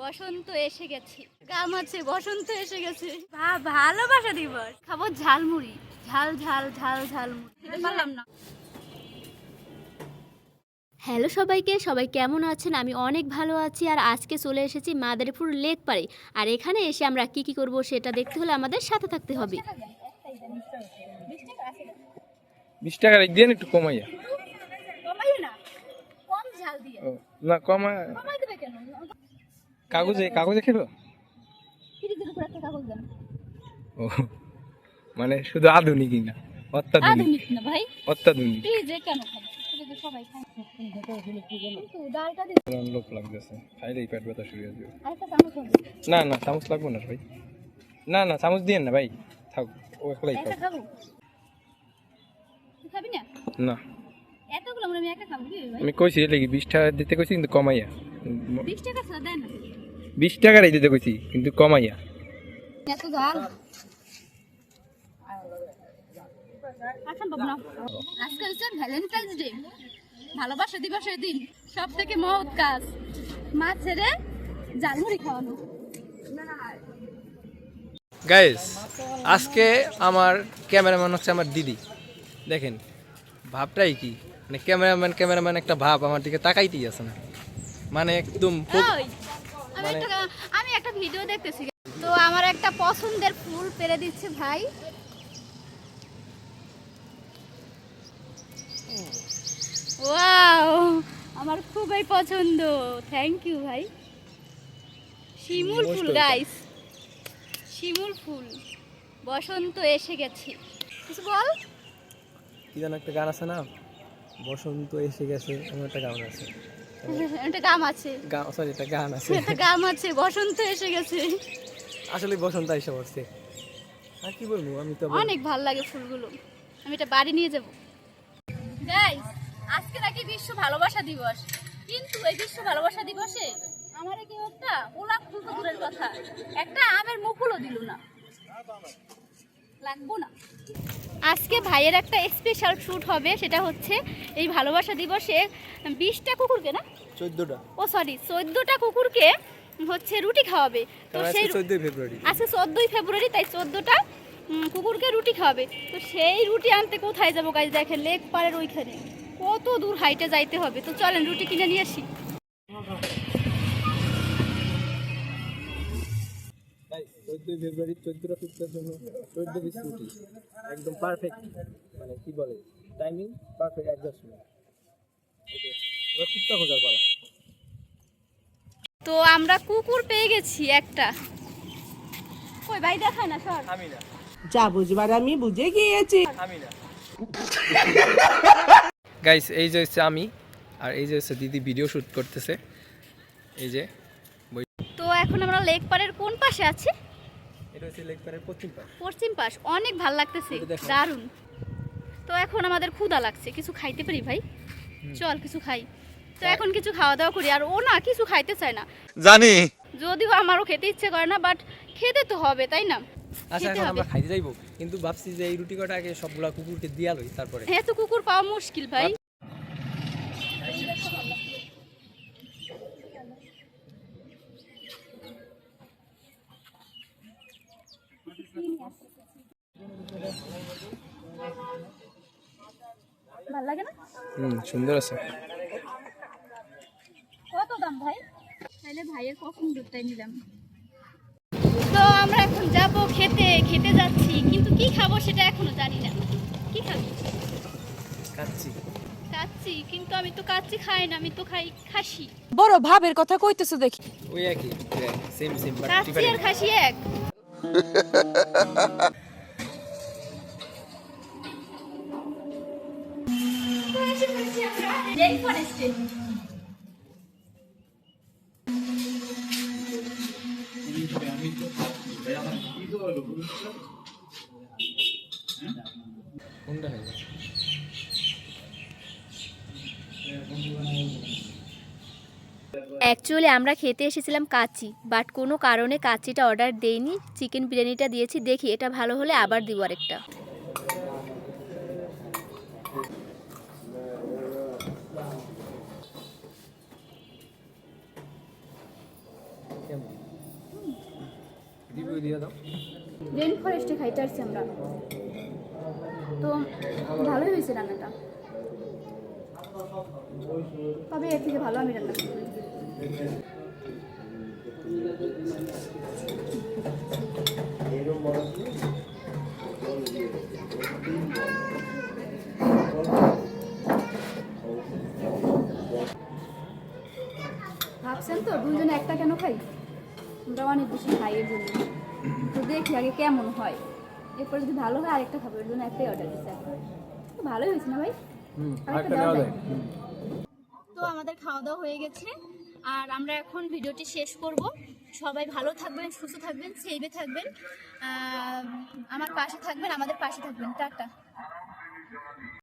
বসন্ত এসে গেছে। গাম আছে বসন্ত এসে গেছে। ভালোবাসা দিবস। খাব ঝালমুড়ি। ঝাল ঝাল ঝাল ঝালমুড়ি। পারলাম না। হ্যালো সবাইকে সবাই কেমন আছেন? আমি অনেক ভালো আছি আর আজকে চলে এসেছি মাদারীপুর লেক পাড়ে। আর এখানে এসে আমরা কি কি করব সেটা দেখতে হলে আমাদের সাথে থাকতে হবে। বিশ টাকার এক একটু কমাইয়া। কম ঝাল দিয়ে। ও, না কমাই কাগজে কাগজে খেলো? ও মানে শুধু আধুনিক না অত্যাধুনিক। না ভাই। অত্যাধুনিক। কেন সবাই লোক লাগতেছে। খাইলেই পেট ব্যথা শুরু হয়ে যাবে। না না চামচ লাগবো না ভাই। না না চামচ দিয়ে না ভাই। থাক ও একলাই খাব। না। এতগুলো আমরা আমি খাব কি ভাই? আমি কইছি এলে বিশ টাকা দিতে কইছি কিন্তু কমাইয়া। বিশ টাকা ছাড়া দেয় না। বিশ টাকারই দিতে কইছি কিন্তু কমাইয়া। এত ঝাল। অসম্ভব না আজকে হচ্ছে ভ্যালেন্টাইন্স ডে ভালোবাসা দিবসের দিন। সব থেকে মহৎ কাজ। মা ছেড়ে ঝালমুড়ি খাওয়ানো। গাইস আজকে আমার ক্যামেরাম্যান হচ্ছে আমার দিদি। দেখেন ভাবটাই কি? মানে ক্যামেরাম্যান ক্যামেরাম্যান একটা ভাব আমার দিকে তাকাইতেই আছে না। মানে একদম খুব- আমি একটা আমি একটা ভিডিও দেখতেছি। তো আমার একটা পছন্দের ফুল পেরে দিচ্ছে ভাই। ওয়াও আমার খুবই পছন্দ। থ্যাংক ইউ ভাই। শিমুল ফুল গাইস শিমুল ফুল। বসন্ত এসে গেছে। কিছু বল। কি যেন একটা গান আছে না? বসন্ত এসে গেছে এমন একটা গান আছে। একটা গাম আছে। গান সরি একটা গান আছে। একটা গাম আছে বসন্ত এসে গেছে। আসলে বসন্ত এসে পড়ছে। আর কি বলব আমি তো অনেক ভালো লাগে ফুলগুলো। আমি এটা বাড়ি নিয়ে যাব। গাইস আজকে নাকি বিশ্ব ভালোবাসা দিবস। কিন্তু এই বিশ্ব ভালোবাসা দিবসে আমার কেউ একটা গোলাপ ফুল কথা। একটা আমের মুকুলও দিল না। লাগবো না। আজকে ভাইয়ের একটা স্পেশাল শ্যুট হবে সেটা হচ্ছে এই ভালোবাসা দিবসে বিশটা কুকুরকে না? চোদ্দটা। ও সরি চোদ্দটা কুকুরকে হচ্ছে রুটি খাওয়াবে। তো সেই চোদ্দই ফেব্রুয়ারি। আজকে চোদ্দোই ফেব্রুয়ারি তাই চোদ্দোটা কুকুরকে রুটি খাওয়াবে। তো সেই রুটি আনতে কোথায় যাব গাছ দেখেন লেক পাড়ের ওইখানে। কত দূর হাইটে যাইতে হবে। তো চলেন রুটি কিনে নিয়ে আসি। চোদ্দই ফেব্রুয়ারি চোদ্দটা কুত্তার জন্য চোদ্দ পিস রুটি। একদম পারফেক্ট মানে কি বলে টাইমিং পারফেক্ট অ্যাডজাস্টমেন্ট ওকে এবার কুত্তা খোঁজার পালা। তো আমরা কুকুর পেয়ে গেছি একটা। ওই ভাই দেখায় না সর। আমি না। যা বুঝবার আমি বুঝে গিয়েছি। আমি না। গাইস এই যে হচ্ছে আমি আর এই যে হচ্ছে দিদি ভিডিও শুট করতেছে। এই যে তো এখন আমরা লেক পাড়ের কোন পাশে আছি? এটা হচ্ছে লেক পশ্চিম পাশ। পশ্চিম পাশ অনেক ভালো লাগতেছে দারুণ। তো এখন আমাদের ক্ষুধা লাগছে কিছু খাইতে পারি ভাই? চল কিছু খাই। তো এখন কিছু খাওয়া দাওয়া করি আর ও না কিছু খাইতে চায় না। জানি। যদিও আমারও খেতে ইচ্ছে করে না বাট খেতে তো হবে তাই না? আচ্ছা এখন আমরা খাইতে যাইবো কিন্তু ভাবছি যে এই রুটি কটা আগে সবগুলা কুকুরকে দিয়া লই তারপরে। হ্যাঁ তো কুকুর পাওয়া মুশকিল ভাই। ভালো লাগে না? হুম সুন্দর আছে। কত দাম ভাই? তাহলে ভাইয়ের পছন্দটাই নিলাম? তো আমরা এখন যাব খেতে খেতে যাচ্ছি কিন্তু কি খাব সেটা এখনও জানি না। কি খাব? কাচ্ছি কাচ্চি কিন্তু আমি তো কাচ্চি খাই না আমি তো খাই খাসি। বড় ভাবের কথা কইতেছো দেখি। ওই একই সেম সেম বাট কাচ্চি আর খাসি এক। অ্যাকচুয়ালি আমরা খেতে এসেছিলাম কাচ্চি বাট কোনো কারণে কাচ্চিটা অর্ডার দেইনি। চিকেন বিরিয়ানিটা দিয়েছি, দেখি এটা ভালো হলে আবার দিব আরেকটা। কেমন? রিভিউ দিয়ে দাও। রেন ফরেস্টে খাইতে আসছি আমরা। তো ভালোই হয়েছে রান্নাটা। তবে এর থেকে ভালো আমি রান্না করি ভাবছেন তো দুজনে একটা কেন খাই? আমরা অনেক বেশি খাই এর জন্য। তো দেখি আগে কেমন হয়। এরপর যদি ভালো হয় আরেকটা খাব এর জন্য একটাই অর্ডার দিচ্ছে ভালোই হয়েছে না ভাই? আরেকটা দেওয়া? যায়। তো আমাদের খাওয়া দাওয়া হয়ে গেছে। আর আমরা এখন ভিডিওটি শেষ করব। সবাই ভালো থাকবেন সুস্থ থাকবেন সেইভে থাকবেন। আমার পাশে থাকবেন আমাদের পাশে থাকবেন। টাটা।